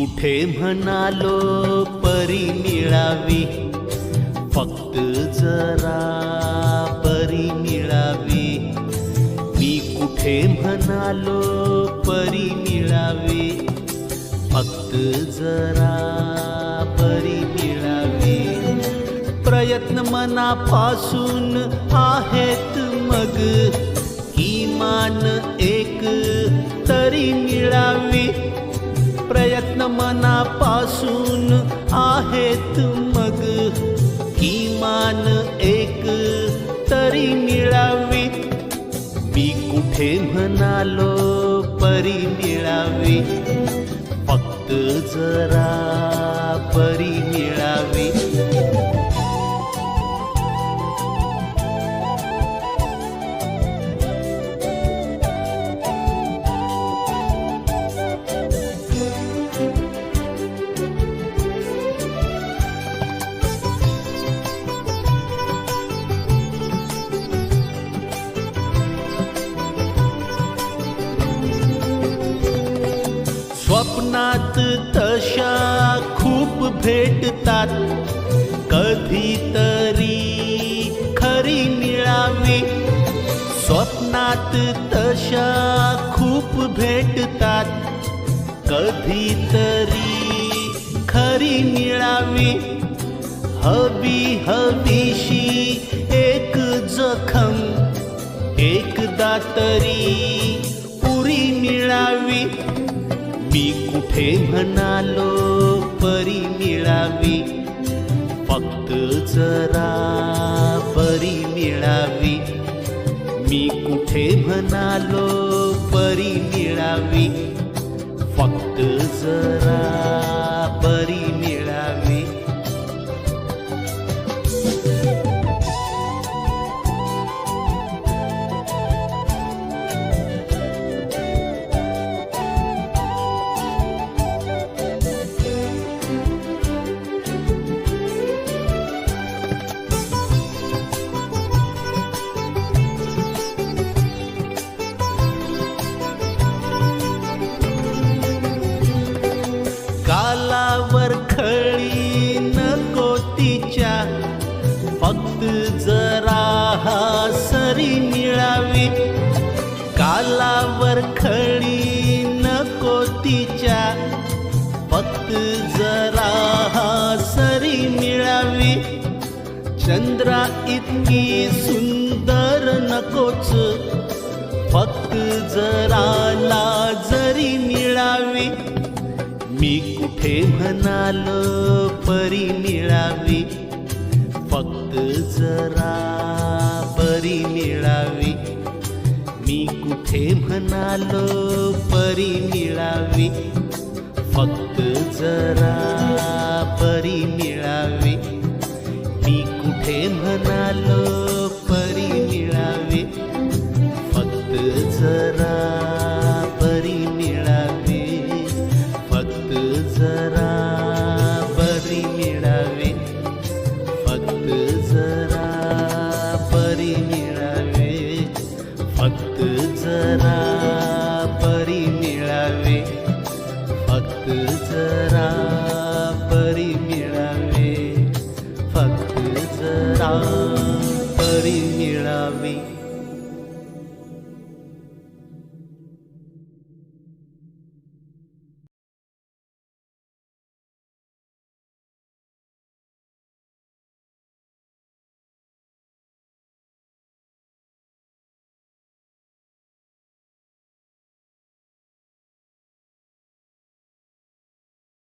कुठे म्हणालो परी मिळावी? फक्त जरा परी मिळावी. मी कुठे म्हणालो परी मिळावी? फक्त जरा परी मिळावी. प्रयत्न मनापासून आहेत मग. किमान एक तरी मिळावी. प्रयत्न मनापासून आहेत मग. किमान एक तरी मिळावी. मी कुठे म्हणालो परी मिळावी? फक्त जरा परी मिळावी. स्वप्नात तशा खूप भेटतात. कधीतरी खरी मिळावी स्वप्नात तशा खूप भेटतात. कधीतरी खरी मिळावी हवी हवीशी एक जखम. एकदा तरी पुरी मिळावी मी कुठे म्हणालो परी मिळावी? फक्त जरा परी मिळावी. मी कुठे म्हणालो परी मिळावी? फक्त जरा चंद्रा इतकी सुंदर नकोच. फक्त जरा लाजरी मिळावी मी कुठे म्हणालो परी मिळावी? फक्त जरा परी मिळावी. मी कुठे म्हणालो परी मिळावी? फक्त जरा परी मिळावी. ते म्हणालो परी मिळावे. फक्त जरा परी मिळावे. फक्त जरा परी मिळावे. फक्त जरा परी मिळावे. फक्त जरा